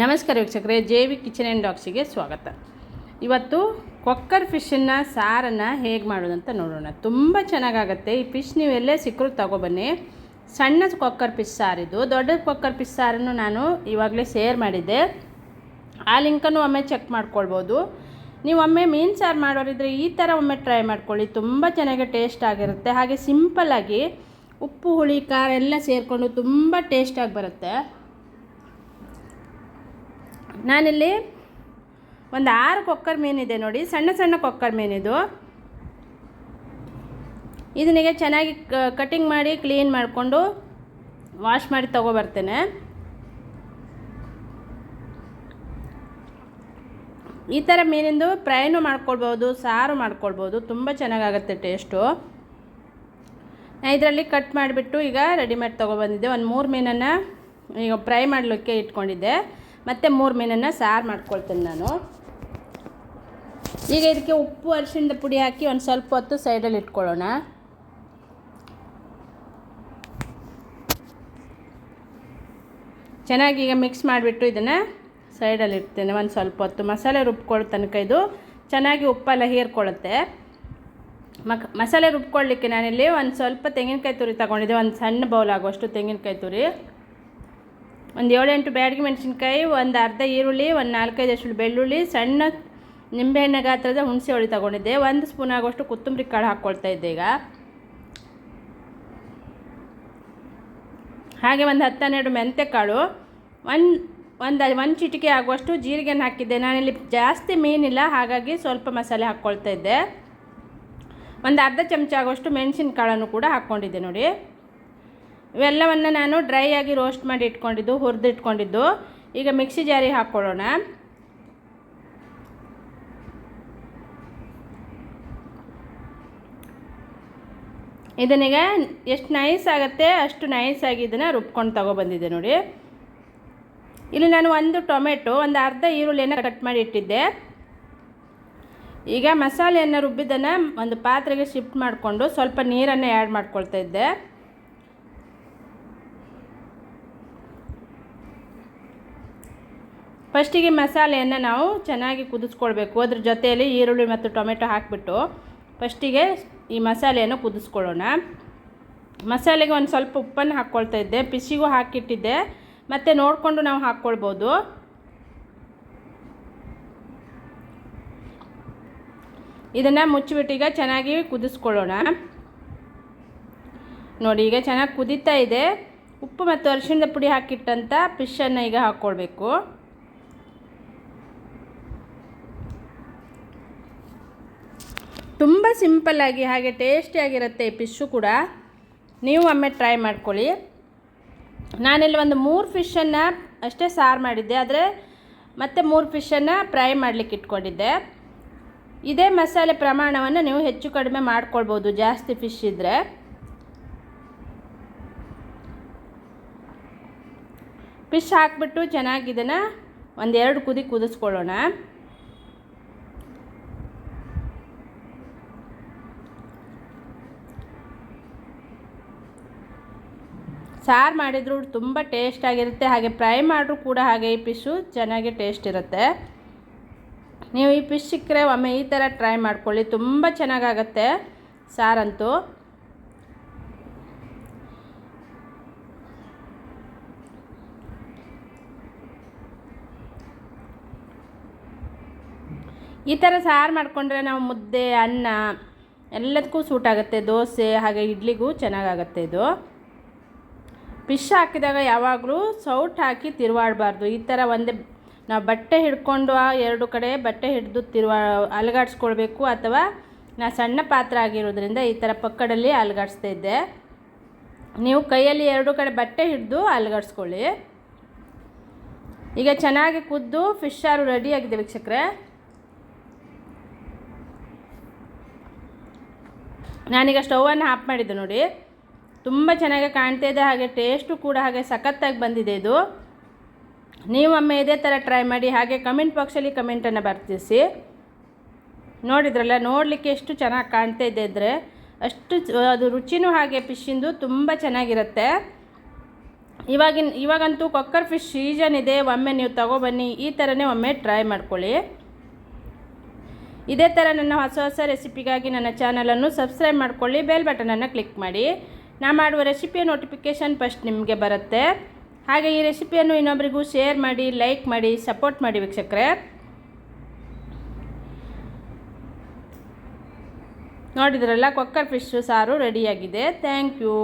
ನಮಸ್ಕಾರ ವೀಕ್ಷಕರೇ J V kitchen and ಡಾಕ್ಸಿಗೆ ಸ್ವಾಗತ. ಇವತ್ತು ಕೊಕ್ಕರ್ ಫಿಶನ್ನು ಸಾರನ್ನು ಹೇಗೆ ಮಾಡೋದಂತ ನೋಡೋಣ. ತುಂಬ ಚೆನ್ನಾಗಾಗತ್ತೆ. ಈ ಫಿಶ್ ನೀವೆಲ್ಲೇ ಸಿಕ್ಕರು ತಗೊಬನ್ನಿ. ಸಣ್ಣ ಕೊಕ್ಕರ್ ಫಿಶ್ ಸಾರಿದು ದೊಡ್ಡ ಕೊಕ್ಕರ್ ಫಿಶ್ ಸಾರನ್ನು ನಾನು ಇವಾಗಲೇ ಶೇರ್ ಮಾಡಿದ್ದೆ. ಆ ಲಿಂಕನ್ನು ಒಮ್ಮೆ ಚೆಕ್ ಮಾಡ್ಕೊಳ್ಬೋದು. ನೀವು ಒಮ್ಮೆ ಮೀನು ಸಾರು ಮಾಡೋರಿದ್ರೆ ಈ ಥರ ಒಮ್ಮೆ ಟ್ರೈ ಮಾಡ್ಕೊಳ್ಳಿ. ತುಂಬ ಚೆನ್ನಾಗಿ ಟೇಸ್ಟ್ ಆಗಿರುತ್ತೆ. ಹಾಗೆ ಸಿಂಪಲ್ಲಾಗಿ ಉಪ್ಪು, ಹುಳಿ, ಖಾರ ಎಲ್ಲ ಸೇರಿಕೊಂಡು ತುಂಬ ಟೇಸ್ಟಾಗಿ ಬರುತ್ತೆ. ನಾನಿಲ್ಲಿ ಒಂದು ಆರು ಕೊಕ್ಕರ್ ಮೀನಿದೆ ನೋಡಿ, ಸಣ್ಣ ಸಣ್ಣ ಕೊಕ್ಕರ್ ಮೀನಿದು ಇದನ್ನಿಗೆ ಚೆನ್ನಾಗಿ ಕಟಿಂಗ್ ಮಾಡಿ ಕ್ಲೀನ್ ಮಾಡಿಕೊಂಡು ವಾಶ್ ಮಾಡಿ ತೊಗೊಬರ್ತೇನೆ. ಈ ಥರ ಮೀನಿಂದು ಫ್ರೈನು ಮಾಡ್ಕೊಳ್ಬೋದು, ಸಾರು ಮಾಡ್ಕೊಳ್ಬೋದು, ತುಂಬ ಚೆನ್ನಾಗಾಗುತ್ತೆ ಟೇಸ್ಟು. ಇದರಲ್ಲಿ ಕಟ್ ಮಾಡಿಬಿಟ್ಟು ಈಗ ರೆಡಿಮೇಡ್ ತೊಗೊಬಂದಿದ್ದೆ. ಒಂದು ಮೂರು ಮೀನನ್ನು ಈಗ ಫ್ರೈ ಮಾಡಲಿಕ್ಕೆ ಇಟ್ಕೊಂಡಿದ್ದೆ. ಮತ್ತು ಮೂರು ಮೀನನ್ನು ಸಾರು ಮಾಡ್ಕೊಳ್ತೇನೆ ನಾನು. ಈಗ ಇದಕ್ಕೆ ಉಪ್ಪು, ಅರಿಶಿಣದ ಪುಡಿ ಹಾಕಿ ಒಂದು ಸ್ವಲ್ಪ ಹೊತ್ತು ಸೈಡಲ್ಲಿ ಇಟ್ಕೊಳ್ಳೋಣ. ಚೆನ್ನಾಗಿ ಈಗ ಮಿಕ್ಸ್ ಮಾಡಿಬಿಟ್ಟು ಇದನ್ನು ಸೈಡಲ್ಲಿ ಇಡ್ತೇನೆ, ಒಂದು ಸ್ವಲ್ಪ ಹೊತ್ತು. ಮಸಾಲೆ ರುಬ್ಕೊಳ್ಳೋ ತನಕ ಇದು ಚೆನ್ನಾಗಿ ಉಪ್ಪೆಲ್ಲ ಹೀರ್ಕೊಳ್ಳುತ್ತೆ. ಮಕ್, ಮಸಾಲೆ ರುಬ್ಕೊಳ್ಳಿಕ್ಕೆ ನಾನಿಲ್ಲಿ ಒಂದು ಸ್ವಲ್ಪ ತೆಂಗಿನಕಾಯಿ ತುರಿ ತಗೊಂಡಿದ್ದೆ, ಒಂದು ಸಣ್ಣ ಬೌಲ್ ಆಗುವಷ್ಟು ತೆಂಗಿನಕಾಯಿ ತುರಿ. ಒಂದು ಏಳೆಂಟು ಬ್ಯಾಡಿಗೆ ಮೆಣಸಿನ್ಕಾಯಿ, ಒಂದು ಅರ್ಧ ಈರುಳ್ಳಿ, ಒಂದು ನಾಲ್ಕೈದು ಅಷ್ಟು ಬೆಳ್ಳುಳ್ಳಿ, ಸಣ್ಣ ನಿಂಬೆಹಣ್ಣೆ ಗಾತ್ರದ ಹುಣಸೆ ಹುಳಿ ತೊಗೊಂಡಿದ್ದೆ. ಒಂದು ಸ್ಪೂನ್ ಆಗುವಷ್ಟು ಕೊತ್ತಂಬರಿ ಕಾಳು ಹಾಕ್ಕೊಳ್ತಾ ಇದ್ದೆ ಈಗ. ಹಾಗೆ ಒಂದು ಹತ್ತನ್ನೆರಡು ಮೆಂತ್ಯ ಕಾಳು ಒಂದು ಒಂದು ಒಂದು ಚಿಟಿಕೆ ಆಗುವಷ್ಟು ಜೀರಿಗೆನ ಹಾಕಿದ್ದೆ. ನಾನಿಲ್ಲಿ ಜಾಸ್ತಿ ಮೀನಿಲ್ಲ, ಹಾಗಾಗಿ ಸ್ವಲ್ಪ ಮಸಾಲೆ ಹಾಕ್ಕೊಳ್ತಾ ಇದ್ದೆ. ಒಂದು ಅರ್ಧ ಚಮಚ ಆಗುವಷ್ಟು ಮೆಣಸಿನ ಕಾಳನ್ನು ಕೂಡ ಹಾಕ್ಕೊಂಡಿದ್ದೆ ನೋಡಿ. ಇವೆಲ್ಲವನ್ನು ನಾನು ಡ್ರೈ ಆಗಿ ರೋಸ್ಟ್ ಮಾಡಿ ಇಟ್ಕೊಂಡಿದ್ದು ಹುರಿದಿಟ್ಕೊಂಡಿದ್ದು ಈಗ ಮಿಕ್ಸಿ ಜಾರಿ ಹಾಕ್ಕೊಳ್ಳೋಣ. ಇದನ್ನೀಗ ಎಷ್ಟು ನೈಸ್ ಆಗುತ್ತೆ ಅಷ್ಟು ನೈಸ್ ಆಗಿ ಇದನ್ನು ರುಬ್ಕೊಂಡು ತಗೊಬಂದಿದ್ದೆ ನೋಡಿ. ಇಲ್ಲಿ ನಾನು ಒಂದು ಟೊಮೆಟೊ, ಒಂದು ಅರ್ಧ ಈರುಳ್ಳಿಯನ್ನು ಕಟ್ ಮಾಡಿ ಇಟ್ಟಿದ್ದೆ. ಈಗ ಮಸಾಲೆಯನ್ನು ರುಬ್ಬಿದ್ದನ್ನು ಒಂದು ಪಾತ್ರೆಗೆ ಶಿಫ್ಟ್ ಮಾಡಿಕೊಂಡು ಸ್ವಲ್ಪ ನೀರನ್ನು ಆ್ಯಡ್ ಮಾಡ್ಕೊಳ್ತಾ ಇದ್ದೆ. ಫಸ್ಟಿಗೆ ಮಸಾಲೆಯನ್ನು ನಾವು ಚೆನ್ನಾಗಿ ಕುದಿಸ್ಕೊಳ್ಬೇಕು. ಅದ್ರ ಜೊತೆಯಲ್ಲಿ ಈರುಳ್ಳಿ ಮತ್ತು ಟೊಮೆಟೊ ಹಾಕಿಬಿಟ್ಟು ಫಸ್ಟಿಗೆ ಈ ಮಸಾಲೆಯನ್ನು ಕುದಿಸ್ಕೊಳ್ಳೋಣ. ಮಸಾಲೆಗೆ ಒಂದು ಸ್ವಲ್ಪ ಉಪ್ಪನ್ನು ಹಾಕ್ಕೊಳ್ತಾ ಇದ್ದೆ. ಪಿಸಿಗೂ ಹಾಕಿಟ್ಟಿದ್ದೆ. ಮತ್ತು ನೋಡಿಕೊಂಡು ನಾವು ಹಾಕ್ಕೊಳ್ಬೋದು. ಇದನ್ನು ಮುಚ್ಚಿಬಿಟ್ಟು ಈಗ ಚೆನ್ನಾಗಿ ಕುದಿಸ್ಕೊಳ್ಳೋಣ. ನೋಡಿ, ಈಗ ಚೆನ್ನಾಗಿ ಕುದೀತಾ ಇದೆ. ಉಪ್ಪು ಮತ್ತು ಅರಿಶಿಣದ ಪುಡಿ ಹಾಕಿಟ್ಟಂಥ ಫಿಶನ್ನು ಈಗ ಹಾಕ್ಕೊಳ್ಬೇಕು. ತುಂಬ ಸಿಂಪಲ್ಲಾಗಿ ಹಾಗೆ ಟೇಸ್ಟಿಯಾಗಿರುತ್ತೆ ಈ ಫಿಶ್ಶು ಕೂಡ. ನೀವು ಒಮ್ಮೆ ಟ್ರೈ ಮಾಡ್ಕೊಳ್ಳಿ. ನಾನಿಲ್ಲಿ ಒಂದು ಮೂರು ಫಿಶನ್ನು ಅಷ್ಟೇ ಸಾರು ಮಾಡಿದ್ದೆ, ಆದರೆ ಮತ್ತೆ ಮೂರು ಫಿಶನ್ನು ಫ್ರೈ ಮಾಡಲಿಕ್ಕೆ ಇಟ್ಕೊಂಡಿದ್ದೆ. ಇದೇ ಮಸಾಲೆ ಪ್ರಮಾಣವನ್ನು ನೀವು ಹೆಚ್ಚು ಕಡಿಮೆ ಮಾಡ್ಕೊಳ್ಬೋದು, ಜಾಸ್ತಿ ಫಿಶ್ ಇದ್ದರೆ ಫಿಶ್ ಹಾಕ್ಬಿಟ್ಟು ಚೆನ್ನಾಗಿ ಇದನ್ನು ಒಂದೆರಡು ಕುದಿ ಕುದಿಸ್ಕೊಳ್ಳೋಣ. ಸಾರು ಮಾಡಿದ್ರು ತುಂಬ ಟೇಸ್ಟ್ ಆಗಿರುತ್ತೆ. ಹಾಗೆ ಫ್ರೈ ಮಾಡಿದ್ರು ಕೂಡ ಹಾಗೆ ಈ ಫಿಶ್ಶು ಚೆನ್ನಾಗಿ ಟೇಸ್ಟ್ ಇರುತ್ತೆ. ನೀವು ಈ ಫಿಶ್ ಸಿಕ್ಕರೆ ಒಮ್ಮೆ ಈ ಥರ ಟ್ರೈ ಮಾಡ್ಕೊಳ್ಳಿ. ತುಂಬ ಚೆನ್ನಾಗಾಗತ್ತೆ ಸಾರಂತೂ. ಈ ಥರ ಸಾರು ಮಾಡಿಕೊಂಡ್ರೆ ನಾವು ಮುದ್ದೆ, ಅನ್ನ ಎಲ್ಲದಕ್ಕೂ ಸೂಟ್ ಆಗುತ್ತೆ. ದೋಸೆ ಹಾಗೆ ಇಡ್ಲಿಗೂ ಚೆನ್ನಾಗಾಗತ್ತೆ ಇದು. ಫಿಶ್ ಹಾಕಿದಾಗ ಯಾವಾಗಲೂ ಸೌಟ್ ಹಾಕಿ ತಿರುವಾಡಬಾರ್ದು. ಈ ಥರ ಒಂದೇ ನಾವು ಬಟ್ಟೆ ಹಿಡ್ಕೊಂಡು ಆ ಎರಡು ಕಡೆ ಬಟ್ಟೆ ಹಿಡಿದು ತಿರುವಾ, ಅಲಗಾಡಿಸ್ಕೊಳ್ಬೇಕು ಅಥವಾ ನಾ ಸಣ್ಣ ಪಾತ್ರ ಆಗಿರೋದ್ರಿಂದ ಈ ಥರ ಪಕ್ಕದಲ್ಲಿ ಅಲಗಾಡಿಸ್ತಾ ಇದ್ದೆ. ನೀವು ಕೈಯಲ್ಲಿ ಎರಡು ಕಡೆ ಬಟ್ಟೆ ಹಿಡಿದು ಅಲಗಾಡಿಸ್ಕೊಳ್ಳಿ. ಈಗ ಚೆನ್ನಾಗಿ ಕುದ್ದು ಫಿಶ್ ಸಾರು ರೆಡಿಯಾಗಿದೆ ವೀಕ್ಷಕರೇ. ನಾನೀಗ ಸ್ಟೌವನ್ನು ಆಫ್ ಮಾಡಿದ್ದೆ ನೋಡಿ. ತುಂಬ ಚೆನ್ನಾಗಿ ಕಾಣ್ತಾ ಇದೆ, ಹಾಗೆ ಟೇಸ್ಟು ಕೂಡ ಹಾಗೆ ಸಖತ್ತಾಗಿ ಬಂದಿದೆ ಇದು. ನೀವೊಮ್ಮೆ ಇದೇ ಥರ ಟ್ರೈ ಮಾಡಿ, ಹಾಗೆ ಕಮೆಂಟ್ ಬಾಕ್ಸಲ್ಲಿ ಕಮೆಂಟನ್ನು ಬರ್ತಿಸಿ ನೋಡಿದ್ರಲ್ಲ, ನೋಡಲಿಕ್ಕೆ ಎಷ್ಟು ಚೆನ್ನಾಗಿ ಕಾಣ್ತಾ ಇದೆ ಅಂದರೆ, ಅಷ್ಟು ಅದು ರುಚಿನೂ ಹಾಗೆ ಫಿಶ್ಶಿಂದು ತುಂಬ ಚೆನ್ನಾಗಿರುತ್ತೆ. ಇವಾಗಿನ, ಇವಾಗಂತೂ ಕೊಕ್ಕರ್ ಫಿಶ್ ಸೀಸನ್ ಇದೆ, ಒಮ್ಮೆ ನೀವು ತಗೊಬನ್ನಿ, ಈ ಥರನೇ ಒಮ್ಮೆ ಟ್ರೈ ಮಾಡ್ಕೊಳ್ಳಿ. ಇದೇ ಥರ ನನ್ನ ಹೊಸ ಹೊಸ ರೆಸಿಪಿಗಾಗಿ ನನ್ನ ಚಾನಲನ್ನು ಸಬ್ಸ್ಕ್ರೈಬ್ ಮಾಡ್ಕೊಳ್ಳಿ ಬೆಲ್ ಬಟನನ್ನು ಕ್ಲಿಕ್ ಮಾಡಿ. ನಾ ಮಾಡುವ ರೆಸಿಪಿಯ ನೋಟಿಫಿಕೇಷನ್ ಫಸ್ಟ್ ನಿಮಗೆ ಬರುತ್ತೆ. ಹಾಗೆ ಈ ರೆಸಿಪಿಯನ್ನು ಇನ್ನೊಬ್ಬರಿಗೂ ಶೇರ್ ಮಾಡಿ ಲೈಕ್ ಮಾಡಿ ಸಪೋರ್ಟ್ ಮಾಡಿ ವೀಕ್ಷಕರೇ. ನೋಡಿದ್ರಲ್ಲ, ಕೊಕ್ಕರ್ ಫಿಶ್ಶು ಸಾರು ರೆಡಿಯಾಗಿದೆ ಥ್ಯಾಂಕ್ ಯು